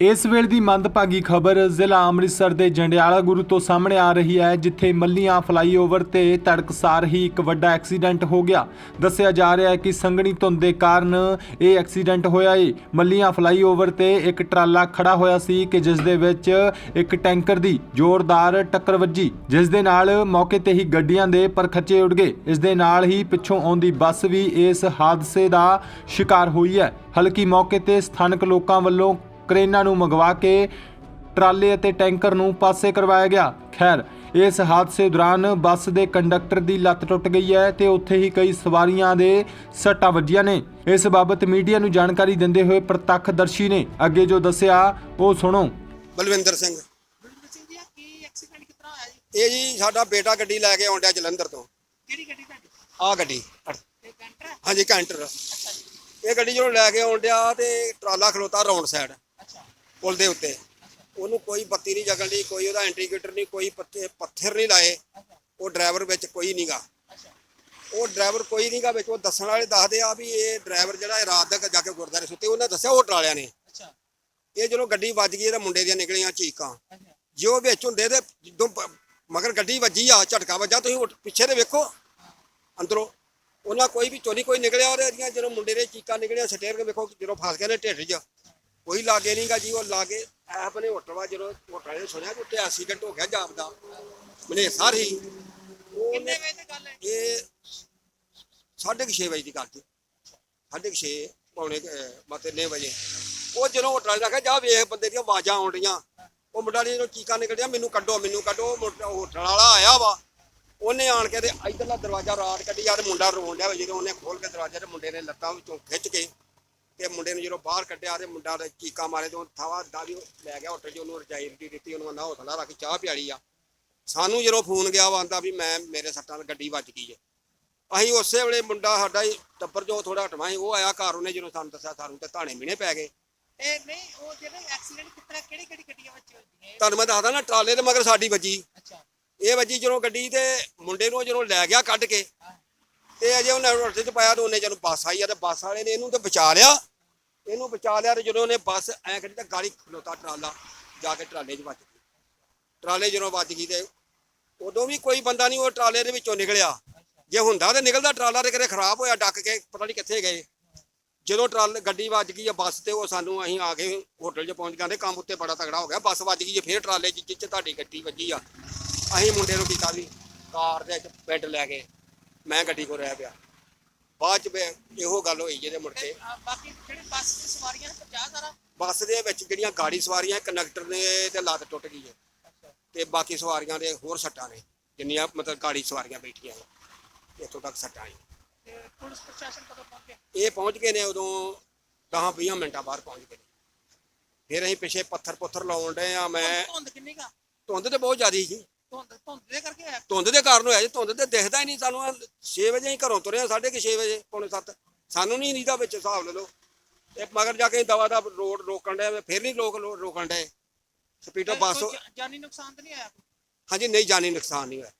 ਇਸ ਵੇਲੇ ਦੀ ਮੰਦਭਾਗੀ ਖਬਰ ਜ਼ਿਲ੍ਹਾ ਅੰਮ੍ਰਿਤਸਰ ਦੇ ਜੰਡਿਆਲਾ ਗੁਰੂ ਤੋਂ ਸਾਹਮਣੇ ਆ ਰਹੀ ਹੈ, ਜਿੱਥੇ ਮੱਲੀਆਂ ਫਲਾਈਓਵਰ ਤੇ ਤੜਕਸਾਰ ਹੀ ਇੱਕ ਵੱਡਾ ਐਕਸੀਡੈਂਟ ਹੋ ਗਿਆ। ਦੱਸਿਆ ਜਾ ਰਿਹਾ ਹੈ ਕਿ ਸੰਘਣੀ ਧੁੰਦ ਦੇ ਕਾਰਨ ਇਹ ਐਕਸੀਡੈਂਟ ਹੋਇਆ ਏ। ਮੱਲੀਆਂ ਫਲਾਈਓਵਰ ਤੇ ਇੱਕ ਟਰਾਲਾ ਖੜਾ ਹੋਇਆ ਸੀ ਕਿ ਜਿਸ ਦੇ ਵਿੱਚ ਇੱਕ ਟੈਂਕਰ ਦੀ ਜ਼ੋਰਦਾਰ ਟੱਕਰ ਵੱਜੀ, ਜਿਸ ਦੇ ਨਾਲ ਮੌਕੇ ਤੇ ਹੀ ਗੱਡੀਆਂ ਦੇ ਪਰਖੱਚੇ ਉੱਡ ਗਏ। ਇਸ ਦੇ ਨਾਲ ਹੀ ਪਿੱਛੋਂ ਆਉਂਦੀ ਬੱਸ ਵੀ ਇਸ ਹਾਦਸੇ ਦਾ ਸ਼ਿਕਾਰ ਹੋਈ ਹੈ। ਹਲਕੀ ਮੌਕੇ ਤੇ ਸਥਾਨਕ ਲੋਕਾਂ ਵੱਲੋਂ ਕਰੇਨਾਂ ਨੂੰ ਮੰਗਵਾ ਕੇ ਟਰਾਲੇ ਅਤੇ ਟੈਂਕਰ ਨੂੰ ਪਾਸੇ ਕਰਵਾਇਆ ਗਿਆ। ਖੈਰ ਇਸ ਹਾਦਸੇ ਦੌਰਾਨ ਬੱਸ ਦੇ ਕੰਡਕਟਰ ਦੀ ਲੱਤ ਟੁੱਟ ਗਈ ਹੈ ਤੇ ਉੱਥੇ ਹੀ ਕਈ ਸਵਾਰੀਆਂ ਦੇ ਸੱਟਾਂ ਵੱਜੀਆਂ ਨੇ। ਇਸ ਬਾਬਤ ਮੀਡੀਆ ਨੂੰ ਜਾਣਕਾਰੀ ਦਿੰਦੇ ਹੋਏ ਪ੍ਰਤੱਖਦਰਸ਼ੀ ਨੇ ਅੱਗੇ ਜੋ ਦੱਸਿਆ ਉਹ ਸੁਣੋ। ਬਲਵਿੰਦਰ ਸਿੰਘ। ਬਲਵਿੰਦਰ ਸਿੰਘ ਜੀ ਆਹ ਕੀ ਐਕਸੀਡੈਂਟ ਕਿਤਨਾ ਹੋਇਆ ਜੀ? ਇਹ ਜੀ ਸਾਡਾ ਬੇਟਾ ਗੱਡੀ ਲੈ ਕੇ ਆਉਂਦਿਆ ਜਲੰਧਰ ਤੋਂ। ਕਿਹੜੀ ਗੱਡੀ ਤੁਹਾਡੀ? ਆਹ ਗੱਡੀ? ਹਾਂਜੀ ਕੈਂਟਰ। ਇਹ ਗੱਡੀ ਜਦੋਂ ਲੈ ਕੇ ਆਉਂਦਿਆ ਤੇ ਟਰਾਲਾ ਖਲੋਤਾ ਰੌਂਡ ਸਾਈਡ। ਪੁਲ ਦੇ ਉੱਤੇ। ਉਹਨੂੰ ਕੋਈ ਬੱਤੀ ਨਹੀਂ ਜਗਣ ਦੀ ਕੋਈ ਉਹਦਾ ਇੰਡੀਕੇਟਰ ਨਹੀਂ ਕੋਈ ਪੱਤੇ ਪੱਥਰ ਨਹੀਂ ਲਾਏ। ਉਹ ਡਰਾਈਵਰ ਵਿੱਚ ਕੋਈ ਨਹੀਂਗਾ ਉਹ ਡਰਾਈਵਰ ਕੋਈ ਨਹੀਂਗਾ ਵਿੱਚ ਉਹ ਦੱਸਣ ਵਾਲੇ ਦੱਸਦੇ ਆ ਵੀ ਇਹ ਡਰਾਈਵਰ ਜਿਹੜਾ ਇਹ ਰਾਤ ਤੱਕ ਜਾ ਕੇ ਗੁਰਦਾਰੇ ਸੁੱਤੇ ਉਹਨਾਂ ਦੱਸਿਆ ਉਹ ਟਰਾਲਿਆਂ ਨੇ। ਅੱਛਾ। ਇਹ ਜਦੋਂ ਗੱਡੀ ਵੱਜ ਗਈ ਇਹਦੇ ਮੁੰਡੇ ਦੀਆਂ ਨਿਕਲੀਆਂ ਚੀਕਾਂ। ਜੇ ਉਹ ਵਿੱਚ ਹੁੰਦੇ ਤੇ ਜਦੋਂ ਪ- ਮਗਰ ਗੱਡੀ ਵੱਜੀ ਆ ਝਟਕਾ ਵੱਜਾ ਤੁਸੀਂ ਉੱਠ- ਪਿੱਛੇ ਦੇ ਵੇਖੋ ਅੰਦਰੋਂ। ਉਹਨਾਂ ਕੋਈ ਵੀ ਚੋਰੀ ਕੋਈ ਨਿਕਲਿਆ ਉਹਦੇ ਦੀਆਂ ਜਦੋਂ ਮੁੰਡੇ ਦੇ ਚੀਕਾਂ ਨਿਕਲੀਆਂ ਸਟੇਰ ਕੇ ਵੇਖੋ ਜਦੋਂ ਫਸ ਗਏ ਨੇ ਢਿੱਡ 'ਚ। ਕੋਈ ਲਾਗੇ ਨਹੀਂਗਾ ਜੀ ਉਹ ਲਾਗੇ ਆਪਣੇ ਹੋਟਲ ਵਾ ਜਦੋਂ ਹੋਟਲ ਨੇ ਸੁਣਿਆ ਕਿ ਉੱਤੇ ਐਕਸੀਡੈਂਟ ਹੋ ਗਿਆ ਜਾਪਦਾ ਮਨੇ ਸਾਰੀ ਕਿੰਨੇ ਵਜੇ ਦੀ ਗੱਲ ਹੈ? ਇਹ 6:30 ਵਜੇ ਦੀ ਗੱਲ ਜੀ 6:30 ਪੌਣੇ ਮਤਨੇ ਵਜੇ। ਉਹ ਜਦੋਂ ਹੋਟਲ ਰੱਖਿਆ ਜਾ ਵੇਖ ਬੰਦੇ ਦੀਆਂ ਆਵਾਜ਼ਾਂ ਆਉਣ ਡੀਆਂ ਉਹ ਮੁੰਡਾ ਨੇ ਜਦੋਂ ਚੀਕਾਂ ਨਿਕਲਿਆ ਮੈਨੂੰ ਕੱਢੋ ਮੈਨੂੰ ਕੱਢੋ ਹੋਟਲ ਵਾਲਾ ਆਇਆ ਵਾ। ਉਹਨੇ ਆਣ ਕੇ ਤੇ ਇਧਰਲਾ ਦਰਵਾਜ਼ਾ ਰਾਤ ਕੱਢੀ ਯਾਰ ਮੁੰਡਾ ਰੋਣ ਡਿਆ ਜਦੋਂ ਉਹਨੇ ਖੋਲ ਕੇ ਦਰਵਾਜ਼ਾ ਤੇ ਮੁੰਡੇ ਨੇ ਲੱਤਾਂ ਵਿੱਚੋਂ ਖਿੱਚ ਕੇ ਤੇ ਮੁੰਡੇ ਨੂੰ ਜਦੋਂ ਬਾਹਰ ਕੱਢਿਆ ਤੇ ਮੁੰਡਾ ਦੇ ਚੀਕਾਂ ਮਾਰੇ ਤੇ ਉਹ ਥਾਵਾ ਦਾਦੀ ਲੈ ਗਿਆ ਹੋਟਲ 'ਚ ਉਹਨੂੰ ਰਜਾਈ ਰੁਜੀ ਦਿੱਤੀ ਉਹਨੂੰ ਆਂਦਾ ਹੌਸਲਾ ਰੱਖ ਚਾਹ ਪਿਆਲੀ ਆ। ਸਾਨੂੰ ਜਦੋਂ ਫੋਨ ਗਿਆ ਵਾ ਆਂਦਾ ਵੀ ਮੈਂ ਮੇਰੇ ਸੱਟਾਂ ਨਾਲ ਗੱਡੀ ਵੱਜ ਗਈ ਹੈ ਅਸੀਂ ਉਸੇ ਵੇਲੇ ਮੁੰਡਾ ਸਾਡਾ ਹੀ ਟੱਬਰ ਜੋ ਥੋੜਾ ਹਟਵਾ ਸੀ ਉਹ ਆਇਆ ਘਰ ਉਹਨੇ ਜਦੋਂ ਸਾਨੂੰ ਦੱਸਿਆ ਸਾਨੂੰ ਤੇ ਧਾਣੇ ਮੀਨੇ ਪੈ ਗਏ। ਇਹ ਨਹੀਂ ਉਹ ਜਿਹੜੇ ਐਕਸੀਡੈਂਟ ਕਿਤਨਾ ਕਿਹੜੀ ਕਿਹੜੀ ਗੱਡੀਆਂ ਵਿੱਚ ਹੋਈਆਂ ਤੁਹਾਨੂੰ ਮੈਂ ਦੱਸਦਾ ਨਾ ਟਰਾਲੇ ਦੇ ਮਗਰ ਸਾਡੀ ਵੱਜੀ। ਅੱਛਾ। ਇਹ ਵੱਜੀ ਜਦੋਂ ਗੱਡੀ ਤੇ ਮੁੰਡੇ ਨੂੰ ਜਦੋਂ ਲੈ ਗਿਆ ਕੱਢ ਕੇ ਤੇ ਅਜੇ ਉਹਨੇ ਰੋਟੇ 'ਚ ਪਾਇਆ ਤੇ ਉਹਨੇ ਜਦੋਂ ਬੱਸ ਆਈ ਆ ਤੇ ਬੱਸ ਵਾਲੇ ਨੇ ਇਹਨੂੰ ਤੇ ਬਚਾ ਲਿਆ। ਇਹਨੂੰ ਬਚਾ ਲਿਆ ਤੇ ਜਦੋਂ ਉਹਨੇ ਬੱਸ ਐ ਕਰੀ ਤਾਂ ਗਾੜੀ ਖਲੋਤਾ ਟਰਾਲਾ ਜਾ ਕੇ ਟਰਾਲੇ 'ਚ ਵੱਜ ਗਈ। ਟਰਾਲੇ ਜਦੋਂ ਵੱਜ ਗਈ ਤੇ ਉਦੋਂ ਵੀ ਕੋਈ ਬੰਦਾ ਨਹੀਂ ਉਹ ਟਰਾਲੇ ਦੇ ਵਿੱਚੋਂ ਨਿਕਲਿਆ। ਜੇ ਹੁੰਦਾ ਤਾਂ ਨਿਕਲਦਾ ਟਰਾਲਾ ਤੇ ਕਿਤੇ ਖਰਾਬ ਹੋਇਆ, ਡੱਕ ਕੇ ਪਤਾ ਨਹੀਂ ਕਿੱਥੇ ਗਏ। ਜਦੋਂ ਟਰਾਲ ਗੱਡੀ ਵੱਜ ਗਈ ਆ ਬੱਸ ਤੇ ਉਹ ਸਾਨੂੰ ਅਸੀਂ ਆ ਕੇ ਹੋਟਲ 'ਚ ਪਹੁੰਚ ਗਏ ਕੰਮ ਉੱਤੇ ਬੜਾ ਤਗੜਾ ਹੋ ਗਿਆ। ਬੱਸ ਵੱਜ ਗਈ ਜੇ ਫੇਰ ਟਰਾਲੇ 'ਚ ਜਿੱਚ ਤੁਹਾਡੀ ਗੱਡੀ ਵੱਜੀ ਆ। ਅਸੀਂ ਮੁੰਡੇ ਨੂੰ ਕੀਤਾ ਵੀ ਕਾਰ ਦੇ ਵਿੱਚ ਪਿੰਡ ਲੈ ਕੇ, ਮੈਂ ਗੱਡੀ ਕੋਲ ਰਹਿ ਪਿਆ। ਬਾਅਦ 'ਚ ਇਹੋ ਗੱਲ ਹੋਈ ਜਿਹਦੇ ਮੁੜ ਕੇ। ਬਾਕੀ ਜਿਹੜੇ ਬੱਸ ਦੀ ਸਵਾਰੀਆਂ ਨੇ 50 ਸਾਰਾ? ਬੱਸ ਦੇ ਵਿੱਚ ਜਿਹੜੀਆਂ ਗਾੜੀ ਸਵਾਰੀਆਂ ਕੰਡਕਟਰ ਨੇ ਤੇ ਲੱਤ ਟੁੱਟ ਗਈ ਹੈ। ਤੇ ਬਾਕੀ ਸਵਾਰੀਆਂ ਦੇ ਹੋਰ ਸੱਟਾਂ ਨੇ ਜਿੰਨੀਆਂ ਮਤਲਬ ਗਾੜੀ ਸਵਾਰੀਆਂ ਬੈਠੀਆਂ ਨੇ ਇੱਥੋਂ ਤੱਕ ਸੱਟਾਂ ਨੇ। ਤੇ ਪੁਲਿਸ ਪ੍ਰਸ਼ਾਸਨ ਕਦੋਂ ਪਹੁੰਚਿਆ ਇਹ ਪਹੁੰਚ ਗਏ ਨੇ ਉਦੋਂ 10 20 ਮਿੰਟਾਂ ਬਾਅਦ ਪਹੁੰਚ ਗਏ ਨੇ। ਫਿਰ ਅਸੀਂ ਪਿੱਛੇ ਪੱਥਰ ਪੁੱਥਰ ਲਾਉਣ ਡਏ ਆ ਮੈਂ ਧੁੰਦ ਕਿੰਨੀ ਕਾ ਧੁੰਦ ਤੇ ਬਹੁਤ ਜ਼ਿਆਦੀ ਸੀ। ਧੁੰਦ ਦੇ ਦੇ ਕਾਰਨ ਹੋਇਆ ਜੀ ਧੁੰਦ ਤੇ ਦਿਖਦਾ ਹੀ ਨਹੀਂ। ਸਾਨੂੰ 6 ਵਜੇ ਹੀ ਘਰੋਂ ਤੁਰੇ 6:30 ਵਜੇ ਪੌਣੇ 7 ਸਾਨੂੰ ਨਹੀਂ ਨੀਦਾ ਵਿੱਚ ਹਿਸਾਬ ਲੈ ਲਓ। ਤੇ ਮਗਰ ਜਾ ਕੇ ਦਵਾ ਦਾ ਰੋਡ ਰੋਕਣ ਡਏ ਫਿਰ ਨਹੀਂ ਲੋਕ ਰੋਕਣ ਡਏ। ਸਪੀਡਰ ਬੱਸ ਜਾਨੀ ਨੁਕਸਾਨ ਤਾਂ ਨਹੀਂ ਆਇਆ? ਹਾਂਜੀ ਨਹੀਂ ਜਾਨੀ ਨੁਕਸਾਨ ਨਹੀਂ ਹੋਇਆ।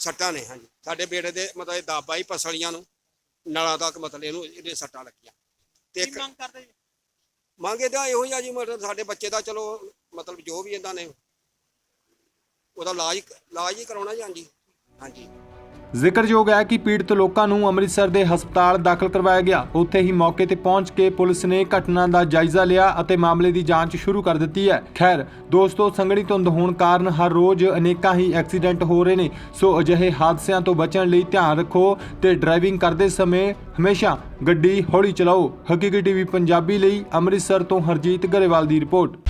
ਸੱਟਾਂ ਨੇ ਹਾਂਜੀ। ਸਾਡੇ ਬੇੜੇ ਦੇ ਮਤਲਬ ਇਹ ਦਾਬਾ ਹੀ ਪਸਲੀਆਂ ਨੂੰ ਨਲਾਂ ਤੱਕ ਮਤਲਬ ਇਹਨੂੰ ਇਹਦੇ ਸੱਟਾਂ ਲੱਗੀਆਂ। ਤੇ ਇੱਕ ਮੰਗ ਕਰਦੇ ਮੰਗੇ ਤਾਂ ਇਹੋ ਹੀ ਆ ਜੀ ਮਤਲਬ ਸਾਡੇ ਬੱਚੇ ਦਾ ਚਲੋ ਮਤਲਬ ਜੋ ਵੀ ਇਹਨਾਂ ਨੇ ਉਹਦਾ ਇਲਾਜ ਇਲਾਜ ਹੀ ਕਰਾਉਣਾ ਜੀ ਹਾਂਜੀ ਹਾਂਜੀ। ਜ਼ਿਕਰਯੋਗ ਹੈ ਕਿ ਪੀੜਤ ਲੋਕਾਂ ਨੂੰ ਅੰਮ੍ਰਿਤਸਰ ਦੇ ਹਸਪਤਾਲ ਦਾਖਲ ਕਰਵਾਇਆ ਗਿਆ। ਉੱਥੇ ਹੀ ਮੌਕੇ ਤੇ ਪਹੁੰਚ ਕੇ ਪੁਲਿਸ ਨੇ ਘਟਨਾ ਦਾ ਜਾਇਜ਼ਾ ਲਿਆ ਅਤੇ ਮਾਮਲੇ ਦੀ ਜਾਂਚ ਸ਼ੁਰੂ ਕਰ ਦਿੱਤੀ ਹੈ। ਖੈਰ, ਦੋਸਤੋ, ਸੰਘਣੀ ਧੁੰਦ ਹੋਣ ਕਾਰਨ ਹਰ ਰੋਜ਼ ਅਨੇਕਾਂ ਹੀ ਐਕਸੀਡੈਂਟ ਹੋ ਰਹੇ ਨੇ। ਸੋ ਅਜਿਹੇ ਹਾਦਸਿਆਂ ਤੋਂ ਬਚਣ ਲਈ ਧਿਆਨ ਰੱਖੋ ਤੇ ਡਰਾਈਵਿੰਗ ਕਰਦੇ ਸਮੇਂ ਹਮੇਸ਼ਾ ਗੱਡੀ ਹੌਲੀ ਚਲਾਓ। ਹਕੀਕੀ ਟੀਵੀ ਪੰਜਾਬੀ ਲਈ ਅੰਮ੍ਰਿਤਸਰ ਤੋਂ ਹਰਜੀਤ ਗਰੇਵਾਲ ਦੀ ਰਿਪੋਰਟ।